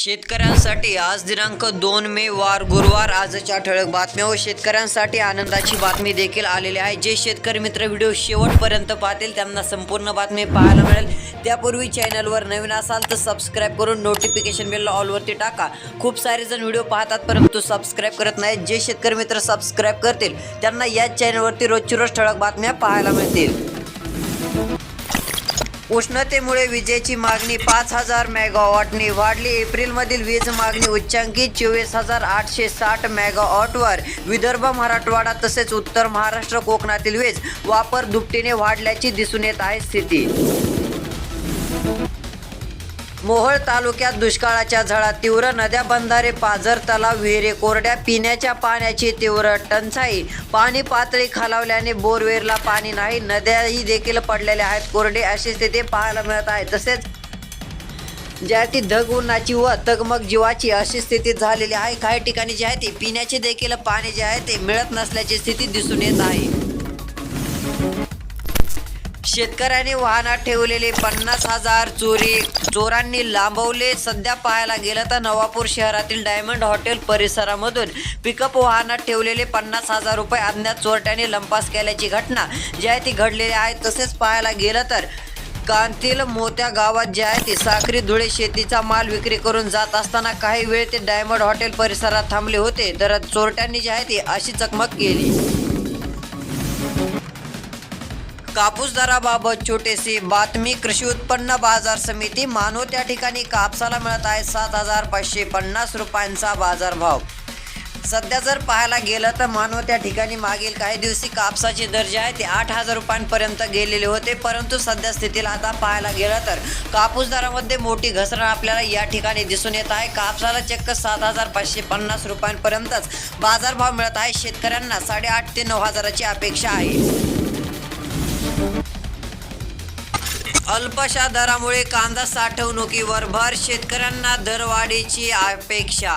शेतकऱ्यांसाठी आज दिनांक दोन मे वार गुरुवार आजच्या ठळक बातम्या व शेतकऱ्यांसाठी आनंदाची बातमी देखील आलेली आहे. जे शेतकरी मित्र व्हिडिओ शेवटपर्यंत पाहतील त्यांना संपूर्ण बातमी पाहायला मिळेल. त्यापूर्वी चॅनलवर नवीन असाल तर सबस्क्राईब करून नोटिफिकेशन बेलला ऑलवरती टाका. खूप सारे जण व्हिडिओ पाहतात परंतु सबस्क्राईब करत नाहीत. जे शेतकरी मित्र सबस्क्राईब करतील त्यांना याच चॅनलवरती रोजची रोज ठळक बातम्या पाहायला मिळतील. उष्णतेमुळे विजेची मागणी पाच हजार मेगावॉटनी वाढली एप्रिलमधील वीज मागणी उच्चांकी चोवीस हजार आठशे साठ मेगावॉटवर. विदर्भ मराठवाडा तसेच उत्तर महाराष्ट्र कोकणातील वीज वापर दुपटीने वाढल्याची दिसून येत आहे स्थिती. मोहोळ तालुक्यात दुष्काळाच्या झळा तीव्र नद्या बंधारे पाझर तलाव विहिरे कोरड्या पिण्याच्या पाण्याची तीव्र टंचाई. पाणी पातळी खालावल्याने बोरवेरला पाणी नाही नद्याही देखील पडलेल्या आहेत. कोरडे अशी स्थिती पाहायला मिळत आहे. तसेच ज्या ती धग उन्हाची व तगमग जीवाची अशी स्थिती झालेली आहे. काही ठिकाणी जे आहे ते पिण्याचे देखील पाणी जे आहे ते मिळत नसल्याची स्थिती दिसून येत आहे. शेतकऱ्यांनी वाहनात ठेवलेले पन्नास हजार चोरी चोरांनी लांबवले. सध्या पाहायला गेलं तर नवापूर शहरातील डायमंड हॉटेल परिसरामधून पिकअप वाहनात ठेवलेले पन्नास हजार रुपये अज्ञात चोरट्याने लंपास केल्याची घटना जी आहे ती घडलेली आहे. तसेच पाहायला गेलं तर कांतील मोत्या गावात जे आहे ती साखरी धुळे शेतीचा माल विक्री करून जात असताना काही वेळ ते डायमंड हॉटेल परिसरात थांबले होते. तर चोरट्यांनी जे आहे ती अशी चकमक केली. कापूस दराबाबत छोटेसे बातमी. कृषी उत्पन्न बाजार समिती मानव त्या ठिकाणी कापसाला मिळत आहे सात हजार पाचशे पन्नास रुपयांचा बाजारभाव. सध्या जर पाहायला गेलं तर मानव त्या ठिकाणी मागील काही दिवशी कापसाचे दर जे आहे ते आठ हजार रुपयांपर्यंत गेलेले होते. परंतु सध्या स्थितीला आता पाहायला गेलं तर कापूस दरामध्ये मोठी घसरण आपल्याला या ठिकाणी दिसून येत आहे. कापसाला चक्क सात हजार पाचशे पन्नास रुपयांपर्यंतच बाजारभाव मिळत आहे. शेतकऱ्यांना साडेआठ ते नऊ हजाराची अपेक्षा आहे. अल्पशा दरामुळे कांदा साठवणुकीवर भर शेतकऱ्यांना दरवाढीची अपेक्षा.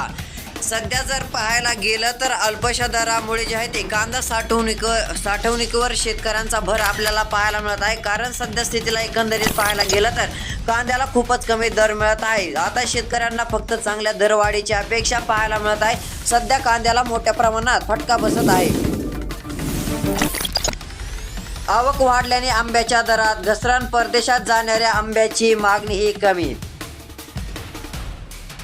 सध्या जर पाहायला गेलं तर अल्पशा दरामुळे जे आहे ते कांदा साठवणुक साठवणुकीवर शेतकऱ्यांचा भर आपल्याला पाहायला मिळत आहे. कारण सध्या स्थितीला एकंदरीत पाहायला गेलं तर कांद्याला खूपच कमी दर मिळत आहे. आता शेतकऱ्यांना फक्त चांगल्या दरवाढीची अपेक्षा पाहायला मिळत आहे. सध्या कांद्याला मोठ्या प्रमाणात फटका बसत आहे. आवक वाढल्याने आंब्याच्या दरात घसरण परदेशात जाणाऱ्या आंब्याची मागणीही कमी.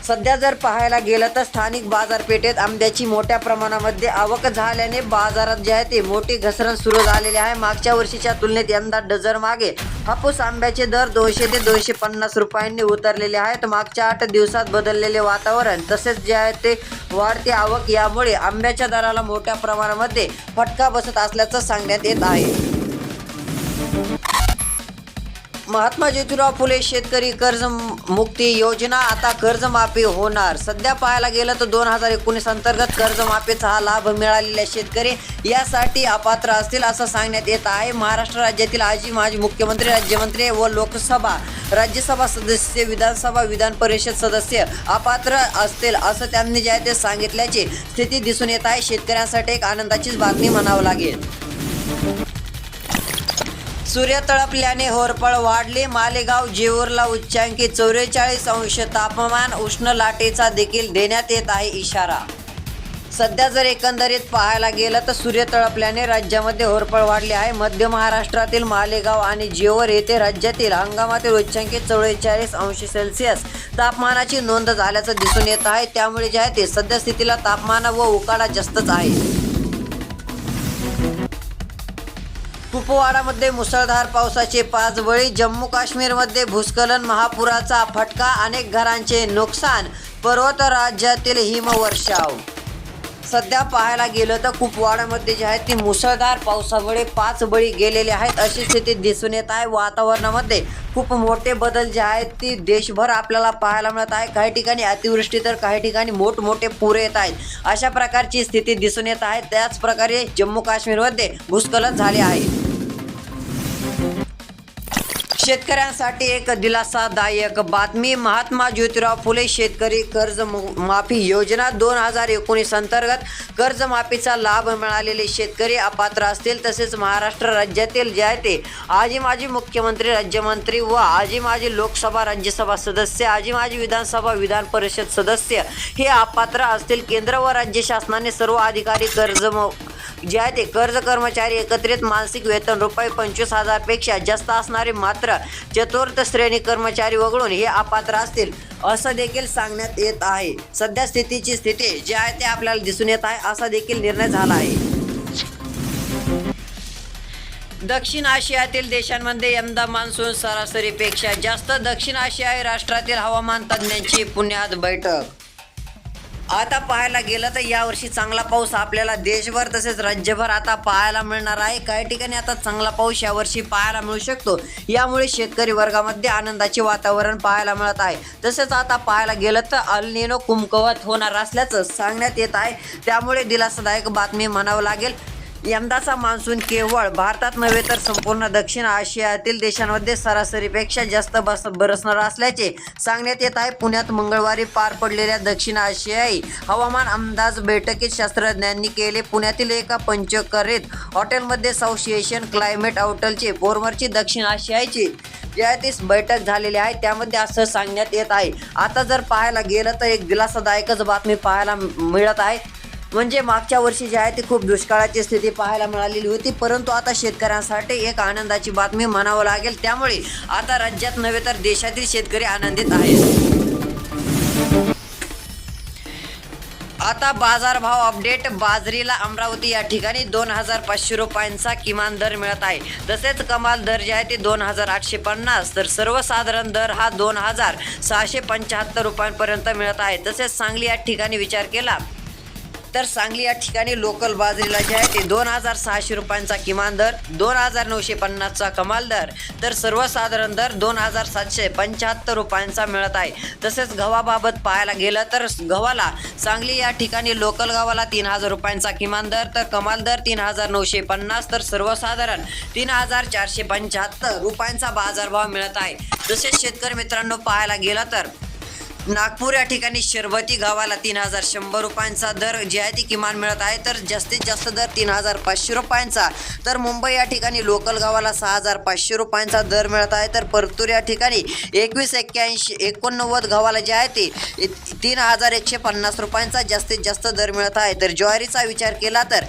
सध्या जर पाहायला गेलं तर स्थानिक बाजारपेठेत आंब्याची मोठ्या प्रमाणामध्ये आवक झाल्याने बाजारात जे आहे ते मोठी घसरण सुरू झालेली आहे. मागच्या वर्षीच्या तुलनेत यंदा डझन मागे हापूस आंब्याचे दर दोनशे ते दोनशे पन्नास रुपयांनी उतरलेले आहेत. मागच्या आठ दिवसात बदललेले वातावरण तसेच जे आहे ते वाढते आवक यामुळे आंब्याच्या दराला मोठ्या प्रमाणामध्ये फटका बसत असल्याचं सांगण्यात येत आहे. महात्मा ज्योतिराव फुले शेतकरी कर्ज मुक्ती योजना आता कर्जमाफी होणार. सध्या पाहायला गेलं तर दोन हजार एकोणीस अंतर्गत कर्जमाफीचा हा लाभ मिळालेला शेतकरी. यासाठी अपात्र असतील असं सांगण्यात येत आहे. महाराष्ट्र राज्यातील आजी माजी मुख्यमंत्री राज्यमंत्री व लोकसभा राज्यसभा सदस्य विधानसभा विधान परिषद सदस्य अपात्र असतील असं त्यांनी जे आहे ते सांगितल्याची स्थिती दिसून येत आहे. शेतकऱ्यांसाठी एक आनंदाचीच बातमी म्हणावं लागेल. सूर्य तळपल्याने होरपळ वाढले. मालेगाव जेऊरला उच्चांकी चौवेचाळीस अंश तापमान उष्ण लाटेचा देखील देण्यात येत आहे इशारा. सध्या जर एकंदरीत पाहायला गेलं तर सूर्य तळपल्याने राज्यामध्ये होरपळ वाढली आहे. मध्य महाराष्ट्रातील मालेगाव आणि जेवर येथे राज्यातील हंगामातील उच्चांकी चौवेचाळीस अंश सेल्सिअस तापमानाची नोंद झाल्याचं दिसून येत आहे. त्यामुळे जे आहे ते सध्या स्थितीला तापमान व उकाडा जास्तच आहे. कुपवाडामध्ये मुसळधार पावसाचे पाच बळी जम्मू काश्मीरमध्ये भूस्खलन महापुराचा फटका अनेक घरांचे नुकसान पर्वत राज्यातील हिमवर्षाव. सध्या पाहायला गेलं तर कुपवाडामध्ये जे आहे ती मुसळधार पावसामुळे पाच बळी गेलेले आहेत. अशी स्थिती दिसून येत आहे. वातावरणामध्ये खूप मोठे बदल जे आहेत ती देशभर आपल्याला पाहायला मिळत आहे. काही ठिकाणी अतिवृष्टी तर काही ठिकाणी मोठमोठे पुरे येत आहेत. अशा प्रकारची स्थिती दिसून येत आहे. त्याच प्रकारे जम्मू काश्मीरमध्ये भूस्खलन झाले आहे. शेतकऱ्यांसाठी एक दिलासादायक बातमी महात्मा ज्योतिराव फुले शेतकरी कर्ज माफी योजना दोन हजार एकोणीस अंतर्गत कर्जमाफीचा लाभ मिळालेले शेतकरी अपात्र असतील. तसेच महाराष्ट्र राज्यातील जे आहे ते आजी माजी मुख्यमंत्री राज्यमंत्री व आजी माजी लोकसभा राज्यसभा सदस्य आजी माजी विधानसभा विधान परिषद सदस्य हे अपात्र असतील. केंद्र व राज्य शासनाने सर्व अधिकारी कर्ज ज्या आहे ते कर्ज कर्मचारी एकत्रित मानसिक वेतन रुपये पंचवीस हजारपेक्षा जास्त असणारे मात्र चतुर्थ श्रेणी कर्मचारी वगळून हे अपात्र असतील असं देखील सांगण्यात येत आहे. सध्या स्थितीची स्थिती जी आहे ते आपल्याला दिसून येत आहे असा देखील निर्णय झाला आहे. दक्षिण आशियातील देशांमध्ये यंदा मान्सून सरासरीपेक्षा जास्त दक्षिण आशियाई राष्ट्रातील हवामान तज्ज्ञांची पुण्यात बैठक. आता पाहायला गेलं तर यावर्षी चांगला पाऊस आपल्याला देशभर तसेच राज्यभर आता पाहायला मिळणार आहे. काही ठिकाणी आता चांगला पाऊस यावर्षी पाहायला मिळू शकतो. यामुळे शेतकरी वर्गामध्ये आनंदाचे वातावरण पाहायला मिळत आहे. तसेच आता पाहायला गेलं तर अल्निनो कुमकवत होणार असल्याचं सांगण्यात येत आहे. त्यामुळे दिलासादायक बातमी म्हणावं लागेल. यंदाचा मान्सून केवळ भारतात नव्हे तर संपूर्ण दक्षिण आशियातील देशांमध्ये सरासरीपेक्षा जास्त बस बरसणार असल्याचे सांगण्यात येत आहे. पुण्यात मंगळवारी पार पडलेल्या दक्षिण आशियाई हवामान अंदाज बैठकीत शास्त्रज्ञांनी केले. पुण्यातील एका पंचकरीत हॉटेलमध्ये साऊथ एशियन क्लायमेट आउटलचे पोरमरची दक्षिण आशियाची ज्यातीस बैठक झालेली आहे. त्यामध्ये असं सांगण्यात येत आहे. आता जर पाहायला गेलं तर एक दिलासादायकच बातमी पाहायला मिळत आहे. म्हणजे मागच्या वर्षी जे आहे ती खूप दुष्काळाची स्थिती पाहायला मिळालेली होती. परंतु आता शेतकऱ्यांसाठी एक आनंदाची बातमी म्हणावं लागेल. त्यामुळे आता राज्यात नव्हे तर देशातील शेतकरी आनंदित आहेत. आता बाजारभाव अपडेट. बाजरीला अमरावती या ठिकाणी दोन हजार पाचशे रुपयांचा किमान दर मिळत आहे. तसेच कमाल दर जे आहे ते दोन हजार आठशे पन्नास. तर सर्वसाधारण दर हा दोन हजार सहाशे पंच्याहत्तर रुपयांपर्यंत मिळत आहे. तसेच सांगली या ठिकाणी विचार केला तर सांगली या ठिकाणी लोकल बाजरीला जे आहे ते दोन हजार सहाशे रुपयांचा किमान दर दोन हजार नऊशे पन्नासचा कमाल दर तर सर्वसाधारण दर दोन हजार सातशे पंच्याहत्तर रुपयांचा मिळत आहे. तसेच गव्हाबाबत पाहायला गेलं तर गव्हाला सांगली या ठिकाणी लोकल गव्हाला तीन हजार रुपयांचा किमान दर तर कमाल दर तीन हजार नऊशे पन्नास तर सर्वसाधारण तीन हजार चारशे पंच्याहत्तर रुपयांचा बाजारभाव मिळत आहे. तसेच शेतकरी मित्रांनो पाहायला गेलं तर नागपूर या ठिकाणी शरबती गावाला तीन हजार शंभर रुपयांचा दर जे आहे ती किमान मिळत आहे तर जास्तीत जास्त दर तीन हजार पाचशे रुपयांचा. तर मुंबई या ठिकाणी लोकल गावाला सहा हजार पाचशे रुपयांचा दर मिळत आहे तर परतूर या ठिकाणी एकवीस एक्क्याऐंशी एकोणनव्वद गावाला जे आहे ते तीन हजार एकशे पन्नास रुपयांचा जास्तीत जास्त दर मिळत आहे. तर ज्वारीचा विचार केला तर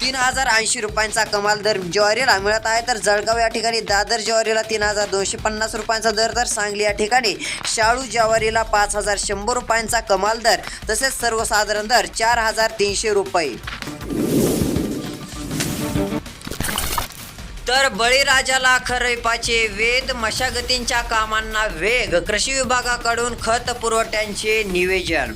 तीन हजार ऐंशी रुपयांचा कमाल दर ज्वारीला मिळत आहे. तर जळगाव या ठिकाणी दादर ज्वारीला तीन हजार दोनशे पन्नास रुपयांचा दर तर सांगली या ठिकाणी शाळू ज्वारीला पाच हजार शंभर रुपयांचा कमाल दर तसेच सर्वसाधारण दर चार हजार तीनशे रुपये. तर बळीराजाला खरेपाचे वेद मशागतींच्या कामांना वेग कृषी विभागाकडून खत पुरवठ्यांचे निवेदन.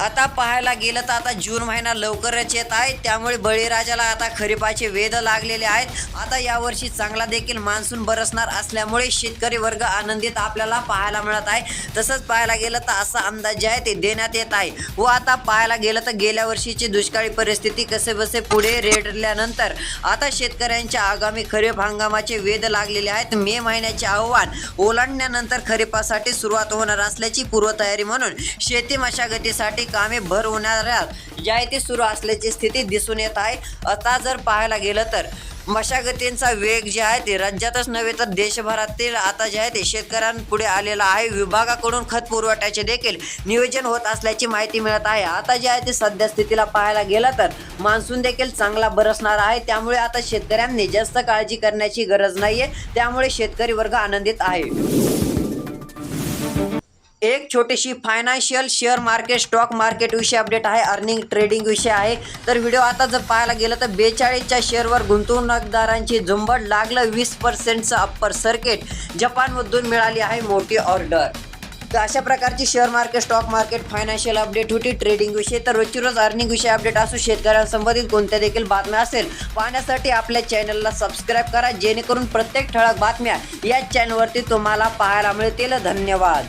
आता पाहायला गेलं तर आता जून महिना लवकरच येत आहे. त्यामुळे बळीराजाला आता खरीपाचे वेध लागलेले आहेत. आता यावर्षी चांगला देखील मान्सून बरसणार असल्यामुळे शेतकरी वर्ग आनंदित आपल्याला पाहायला मिळत आहे. तसंच पाहायला गेलं तर असा अंदाज जे आहे ते देण्यात येत आहे. व आता पाहायला गेलं तर गेल्या वर्षीची दुष्काळी परिस्थिती कसे बसे पुढे रेडल्यानंतर आता शेतकऱ्यांच्या आगामी खरीप हंगामाचे वेध लागलेले आहेत. मे महिन्याचे आव्हान ओलांडण्यानंतर खरीपासाठी सुरुवात होणार असल्याची पूर्वतयारी म्हणून शेती मशागतीसाठी कामे भर होणाऱ्या ज्या आहे ते सुरू असल्याची स्थिती दिसून येत आहे. आता जर पाहायला गेलं तर मशागतींचा वेग जे आहे ते राज्यातच नव्हे तर देशभरातील आता जे आहे ते शेतकऱ्यांपुढे आलेला आहे. विभागाकडून खत पुरवठ्याचे देखील नियोजन होत असल्याची माहिती मिळत आहे. आता जे आहे ते सध्या स्थितीला पाहायला गेलं तर मान्सून देखील चांगला बरसणार आहे. त्यामुळे आता शेतकऱ्यांनी जास्त काळजी करण्याची गरज नाहीये. त्यामुळे शेतकरी वर्ग आनंदित आहे. एक छोटीशी फायनान्शियल शेअर मार्केट स्टॉक मार्केटविषयी अपडेट आहे अर्निंग ट्रेडिंग विषय आहे. तर व्हिडिओ आता जर पाहायला गेलं तर बेचाळीसच्या शेअरवर गुंतवणूकदारांची झुंबड लागलं. वीस पर्सेंटचं अप्पर सर्किट जपानमधून मिळाली आहे मोठी ऑर्डर तर अशा प्रकारची share market stock market financial update होती ट्रेडिंग विषयी. तर रोजची रोज अर्निंग विषय अपडेट असू शेतकऱ्यांसंबंधित कोणत्या देखील बातम्या असेल पाहण्यासाठी आपल्या चॅनलला सबस्क्राईब करा. जेणेकरून प्रत्येक ठळक बातम्या या चॅनलवरती तुम्हाला पाहायला मिळतील. धन्यवाद.